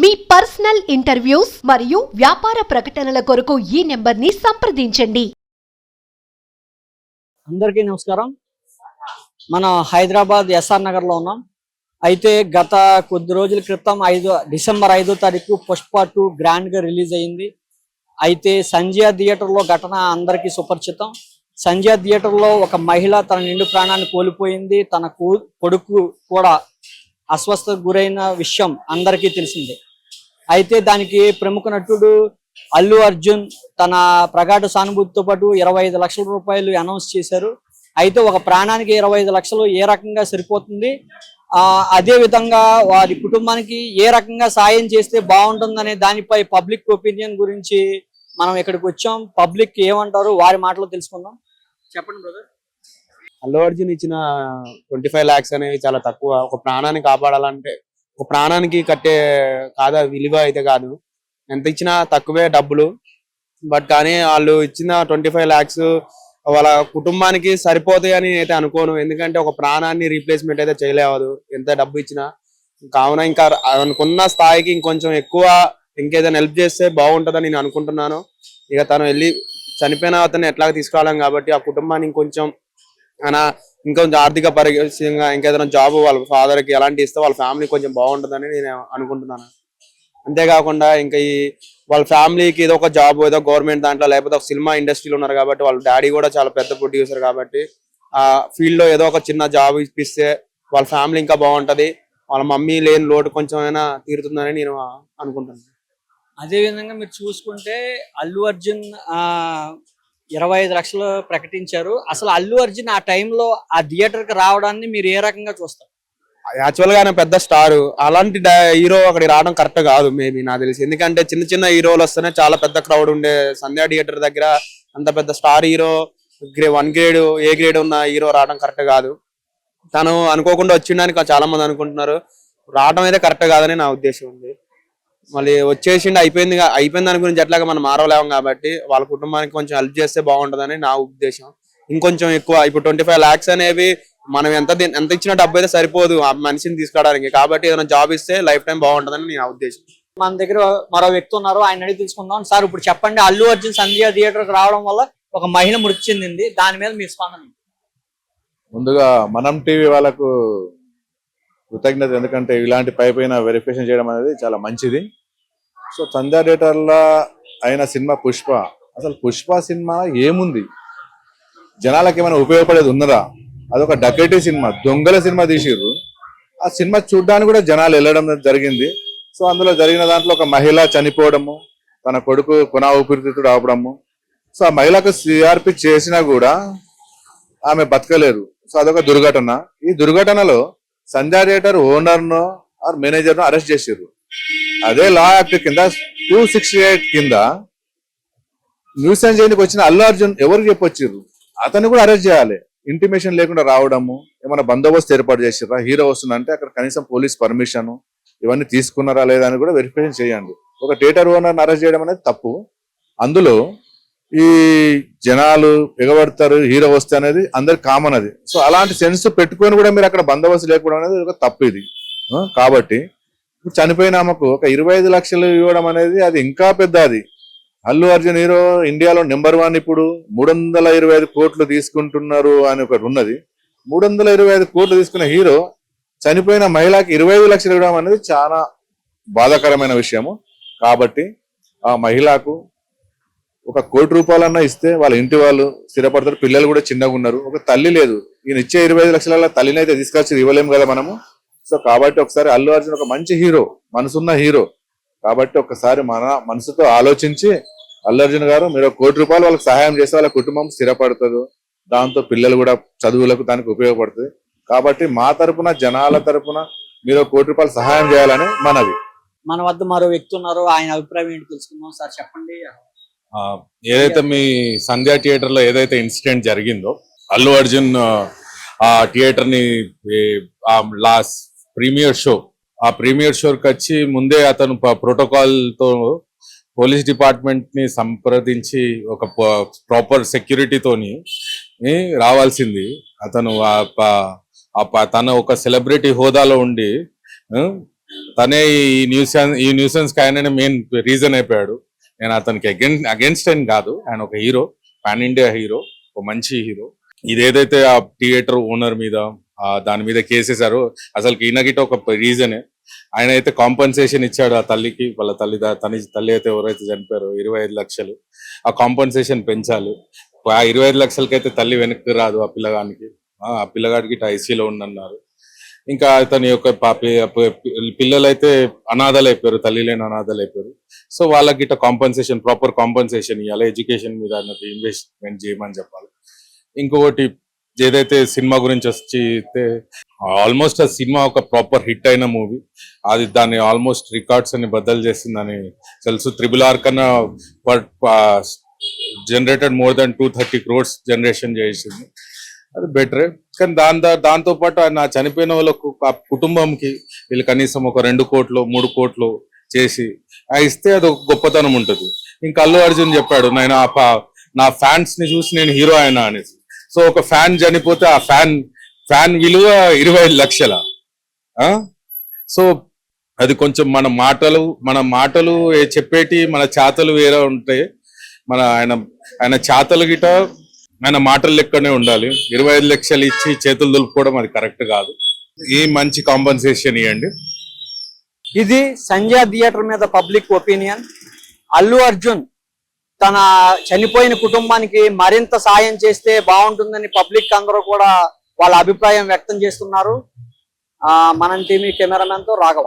మీ personal interviews మరియు వ్యాపార ప్రకటనల కొరకు ఈ నెంబర్ని సంప్రదించండి. అందరికీ నమస్కారం. మన హైదరాబాద్ ఎస్ఆర్ నగర్లో ఉన్నాం. అయితే గత కొద్ది రోజుల క్రితం ఐదు డిసెంబర్ ఐదో తారీఖు పుష్ప టూ గ్రాండ్గా రిలీజ్ అయింది. అయితే సంజయ థియేటర్లో ఘటన అందరికీ సుపరిచితం. సంజయ థియేటర్లో ఒక మహిళ తన నిండు ప్రాణాన్ని కోల్పోయింది. తన కొడుకు కూడా అస్వస్థతకు గురైన విషయం అందరికీ తెలిసిందే. అయితే దానికి ప్రముఖ నటుడు అల్లు అర్జున్ తన ప్రగాఢ సానుభూతితో పాటు ఇరవై ఐదు లక్షల రూపాయలు అనౌన్స్ చేశారు. అయితే ఒక ప్రాణానికి ఇరవై ఐదు లక్షలు ఏ రకంగా సరిపోతుంది? ఆ అదే విధంగా వారి కుటుంబానికి ఏ రకంగా సాయం చేస్తే బాగుంటుందనే దానిపై పబ్లిక్ ఒపీనియన్ గురించి మనం ఇక్కడికి వచ్చాం. పబ్లిక్ ఏమంటారు? వారి మాటలు తెలుసుకుందాం. చెప్పండి బ్రదర్. అల్లు అర్జున్ ఇచ్చిన ట్వంటీ ఫైవ్ ల్యాక్స్ అనేవి చాలా తక్కువ. ఒక ప్రాణాన్ని కాపాడాలంటే ఒక ప్రాణానికి కట్టే కాదా విలువ అయితే కాదు. ఎంత ఇచ్చినా తక్కువే డబ్బులు. బట్ కానీ వాళ్ళు ఇచ్చిన ట్వంటీ ఫైవ్ ల్యాక్స్ వాళ్ళ కుటుంబానికి సరిపోతాయి అని అయితే అనుకోను. ఎందుకంటే ఒక ప్రాణాన్ని రీప్లేస్మెంట్ అయితే చేయలేవదు ఎంత డబ్బు ఇచ్చినా. కావున ఇంకా అనుకున్న స్థాయికి ఇంకొంచెం ఎక్కువ ఇంకేదైనా హెల్ప్ చేస్తే బాగుంటుందని నేను అనుకుంటున్నాను. ఇక తను వెళ్ళి చనిపోయిన అతను ఎట్లాగ తీసుకురావడం కాబట్టి ఆ కుటుంబాన్ని ఇంకొంచెం ఆయన ఇంకొంచెం ఆర్థిక పరిస్థితిగా ఇంకేదైనా జాబ్ వాళ్ళ ఫాదర్కి ఎలాంటి ఇస్తే వాళ్ళ ఫ్యామిలీ కొంచెం బాగుంటుందని నేను అనుకుంటున్నాను. అంతేకాకుండా ఇంకా ఈ వాళ్ళ ఫ్యామిలీకి ఏదో ఒక జాబ్ ఏదో గవర్నమెంట్ దాంట్లో లేకపోతే ఒక సినిమా ఇండస్ట్రీలో ఉన్నారు కాబట్టి వాళ్ళ డాడీ కూడా చాలా పెద్ద ప్రొడ్యూసర్ కాబట్టి ఆ ఫీల్డ్లో ఏదో ఒక చిన్న జాబ్ ఇప్పిస్తే వాళ్ళ ఫ్యామిలీ ఇంకా బాగుంటుంది. వాళ్ళ మమ్మీ లేని లోటు కొంచెం అయినా తీరుతుందని నేను అనుకుంటున్నాను. అదేవిధంగా మీరు చూసుకుంటే అల్లు అర్జున్ ఇరవై ఐదు లక్షలు ప్రకటించారు. అసలు అల్లు అర్జున్ ఆ టైంలో ఆ థియేటర్కి రావడాన్ని మీరు ఏ రకంగా చూస్తారు? యాక్చువల్గా ఆయన పెద్ద స్టార్. అలాంటి హీరో అక్కడికి రావడం కరెక్ట్ కాదు మేబీ నాకు తెలిసి. ఎందుకంటే చిన్న చిన్న హీరోలు వస్తేనే చాలా పెద్ద క్రౌడ్ ఉండే సంధ్యా థియేటర్ దగ్గర అంత పెద్ద star hero grade one grade A grade ఉన్న హీరో రావడం కరెక్ట్ కాదు. తను అనుకోకుండా వచ్చిండని చాలా మంది అనుకుంటున్నారు. రావడం అయితే కరెక్ట్ కాదని నా ఉద్దేశం ఉంది మళ్ళీ వచ్చేసిండి అయిపోయింది అయిపోయింది దాని గురించి ఎట్లాగా మనం మారలేము కాబట్టి వాళ్ళ కుటుంబానికి కొంచెం హెల్ప్ చేస్తే బాగుంటుందని నా ఉద్దేశం. ఇంకొంచెం ఎక్కువ ఇప్పుడు ట్వంటీ ఫైవ్ లాక్స్ అనేవి మనం ఎంత ఎంత ఇచ్చిన డబ్బు అయితే సరిపోదు ఆ మనిషిని తీసుకురావడానికి. కాబట్టి ఏదైనా జాబ్ ఇస్తే లైఫ్ టైం బాగుంటుందని నా ఉద్దేశం. మన దగ్గర మరో వ్యక్తి ఉన్నారు ఆయన అడిగి తెలుసుకుందాం. సార్ ఇప్పుడు చెప్పండి అల్లు అర్జున్ సంధ్య థియేటర్కి రావడం వల్ల ఒక మహిళ మృతి చెందింది. దాని మీద మీ స్పందన? ముందుగా మనం టీవీ వాళ్ళకు కృతజ్ఞత ఎందుకంటే ఇలాంటి పై పైన వెరిఫికేషన్ చేయడం అనేది చాలా మంచిది. సో చందా థియేటర్లో అయిన సినిమా పుష్ప. అసలు పుష్ప సినిమా ఏముంది? జనాలకు ఏమైనా ఉపయోగపడేది ఉన్నదా? అదొక డకెటీ సినిమా. దొంగల సినిమా తీసిర్రు. ఆ సినిమా చూడడానికి కూడా జనాలు వెళ్ళడం జరిగింది. సో అందులో జరిగిన దాంట్లో ఒక మహిళ చనిపోవడము తన కొడుకు కొన ఊపిరితిత్తుడు ఆపడము. సో ఆ మహిళకు సిఆర్పి చేసినా కూడా ఆమె బతకలేరు సో అదొక దుర్ఘటన. ఈ దుర్ఘటనలో సంధ్యా థియేటర్ ఓనర్ను ఆర్ మేనేజర్ను అరెస్ట్ చేసారు అదే లా యాక్ట్ కింద టూ సిక్స్టీ ఎయిట్ కింద న్యూస్ చేయడానికి వచ్చిన అల్లు అర్జున్ ఎవరికి చెప్పొచ్చారు అతన్ని కూడా అరెస్ట్ చేయాలి. ఇంటిమేషన్ లేకుండా రావడము ఏమైనా బందోబస్తు ఏర్పాటు చేసిర్రా? హీరో వస్తుందంటే అక్కడ కనీసం పోలీస్ పర్మిషన్ ఇవన్నీ తీసుకున్నారా లేదా అని కూడా వెరిఫికేషన్ చేయండి. ఒక థియేటర్ ఓనర్ని అరెస్ట్ చేయడం అనేది తప్పు. అందులో ఈ జనాలు ఎగబడతారు హీరో వస్తే అనేది అందరు కామన్ అది. సో అలాంటి సెన్స్ పెట్టుకొని కూడా మీరు అక్కడ బందోబస్తు లేకపోవడం అనేది ఒక తప్పు ఇది. కాబట్టి చనిపోయిన ఆమెకు ఒక ఇరవై ఐదు లక్షలు ఇవ్వడం అనేది అది ఇంకా పెద్ద అది. అల్లు అర్జున్ హీరో ఇండియాలో నెంబర్ వన్ ఇప్పుడు మూడు వందల ఇరవై ఐదు కోట్లు తీసుకుంటున్నారు అని ఒకటి ఉన్నది. మూడు వందల ఇరవై ఐదు కోట్లు తీసుకున్న హీరో చనిపోయిన మహిళకి ఇరవై ఐదు లక్షలు ఇవ్వడం అనేది చాలా బాధాకరమైన విషయము. కాబట్టి ఆ మహిళకు ఒక కోటి రూపాయలన్నా ఇస్తే వాళ్ళ ఇంటి వాళ్ళు స్థిరపడతారు పిల్లలు కూడా చిన్నగా ఉన్నారు. ఒక తల్లి లేదు. ఈయన ఇచ్చే ఇరవై ఐదు లక్షల తల్లిని అయితే తీసుకొచ్చి ఇవ్వలేము కదా మనము? సో కాబట్టి ఒకసారి అల్లు అర్జున్ ఒక మంచి హీరో మనసున్న హీరో. కాబట్టి ఒకసారి మన మనసుతో ఆలోచించి అల్లు అర్జున్ గారు మీరు కోటి రూపాయలు వాళ్ళకి సహాయం చేస్తే వాళ్ళ కుటుంబం స్థిరపడుతుంది. దాంతో పిల్లలు కూడా చదువులకు దానికి ఉపయోగపడుతుంది. కాబట్టి మా తరపున జనాల తరపున మీరు కోటి రూపాయలు సహాయం చేయాలని మనవి. మన వద్ద మరో వ్యక్తి ఉన్నారు. ఆయన అభిప్రాయం ఏంటి తెలుసుకుందాం. సార్ చెప్పండి. ఏదైతే మీ సంధ్యా థియేటర్లో ఏదైతే ఇన్సిడెంట్ జరిగిందో అల్లు అర్జున్ ఆ, థియేటర్ని లాస్ట్ ప్రీమియర్ షో ఆ ప్రీమియర్ షోకి వచ్చి ముందే అతను ప్రోటోకాల్తో పోలీస్ డిపార్ట్మెంట్ని సంప్రదించి ఒక ప్రాపర్ సెక్యూరిటీతోని రావాల్సింది. అతను తన ఒక సెలబ్రిటీ హోదాలో ఉండి తనే ఈ న్యూసెన్స్ ఈ న్యూసెన్స్కి ఆయన మెయిన్ రీజన్ అయిపోయాడు. నేను అతనికి అగెన్ అగేన్స్ట్ అని కాదు. ఆయన ఒక హీరో పాన్ ఇండియా హీరో ఒక మంచి హీరో ఇది ఏదైతే ఆ థియేటర్ ఓనర్ మీద దాని మీద కేసేసారో అసలు ఈయనగిట ఒక రీజనే ఆయన అయితే కాంపన్సేషన్ ఇచ్చాడు ఆ తల్లికి వాళ్ళ తల్లి తన తల్లి అయితే ఎవరైతే చనిపోయారో ఇరవై ఐదు లక్షలు ఆ కాంపన్సేషన్ పెంచాలి. ఆ ఇరవై ఐదు లక్షలకైతే తల్లి వెనక్కి రాదు ఆ పిల్లగానికి. ఆ పిల్లగాడికి ఇటు ఐసీలో ఉండన్నారు ఇంకా అతని యొక్క పాపి పిల్లలు అయితే అనాథలు అయిపోయారు తల్లి లేని అనాథలు అయిపోయారు సో వాళ్ళకి ఇట్లా కాంపన్సేషన్ ప్రాపర్ కాంపన్సేషన్ ఇవ్వాలి ఎడ్యుకేషన్ మీద ఇన్వెస్ట్మెంట్ చేయమని చెప్పాలి. ఇంకొకటి ఏదైతే సినిమా గురించి వచ్చి ఆల్మోస్ట్ ఆ సినిమా ఒక ప్రాపర్ హిట్ అయిన మూవీ అది దాన్ని ఆల్మోస్ట్ రికార్డ్స్ అని బద్దలు చేసిందని తెలుసు. త్రిబుల్ ఆర్ కన్నా generated more than two thirty crores generation చేసింది. అది బెటరే కానీ దాని దాంతో పాటు ఆయన చనిపోయిన వాళ్ళకు ఆ కుటుంబంకి వీళ్ళు కనీసం ఒక రెండు కోట్లు మూడు కోట్లు చేసి ఆ ఇస్తే అది ఒక గొప్పతనం ఉంటుంది. ఇంకా అల్లు అర్జున్ చెప్పాడు నేను ఆ నా ఫ్యాన్స్ని చూసి నేను హీరో అయినా అనేసి. సో ఒక ఫ్యాన్ చనిపోతే ఆ ఫ్యాన్ ఫ్యాన్ విలువ ఇరవై ఐదు లక్షల. ఆ? సో అది కొంచెం మన మాటలు మన మాటలు చెప్పేటి మన చేతలు వేరే ఉంటాయి మన ఆయన ఆయన చేతలు గిట ఆయన మాటలు లెక్కనే ఉండాలి. ఇరవై ఐదు లక్షలు ఇచ్చి చేతులు దులుపుకోవడం అది కరెక్ట్ కాదు. ఈ మంచి కాంపన్సేషన్ ఇవ్వండి ఇది సంజయ్ థియేటర్ మీద పబ్లిక్ ఒపీనియన్. అల్లు అర్జున్ తన చనిపోయిన కుటుంబానికి మరింత సాయం చేస్తే బాగుంటుందని పబ్లిక్ అందరూ కూడా వాళ్ళ అభిప్రాయం వ్యక్తం చేస్తున్నారు. మనం టీవీ కెమెరామెన్తో రాఘవ.